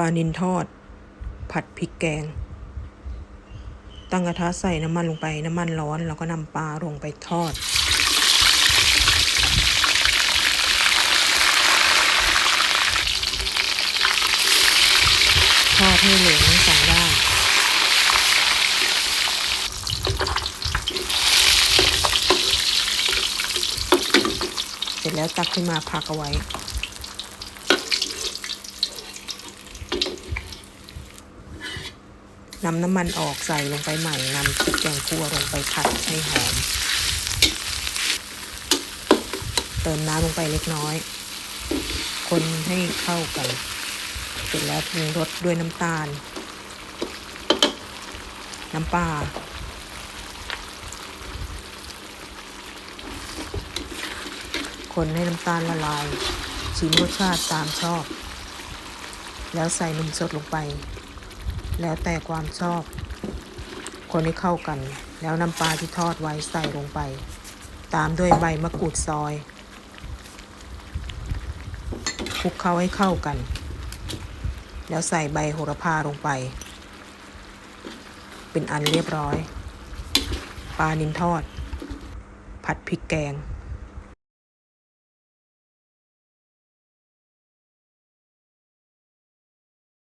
ปลานินทอด ผัดพริกแกง ตั้งกระทะใส่น้ำมันลงไปน้ำมันร้อนแล้วก็นำปลาลงไปทอด ทอดให้เหลืองทั้งสองด้านเสร็จแล้วตักขึ้นมาพักเอาไว้ นำน้ำมันออกใส่ลงไปใหม่นำพริกแกงคั่วลงไปผัดให้หอม เติมน้ำลงไปเล็กน้อย คนให้เข้ากัน เสร็จแล้วปรุงรสด้วยน้ำตาล น้ำปลาคนให้น้ำตาลละลาย ชิมรสชาติตามชอบ แล้วใส่นมสดลงไป แล้วแต่ความชอบ คนให้เข้ากัน แล้วนำปลาที่ทอดไว้ใส่ลงไป ตามด้วยใบมะกรูดซอยคลุกเคล้าให้เข้ากัน แล้วใส่ใบโหระพาลงไป เป็นอันเรียบร้อย ปลานินทอด ผัดพริกแกง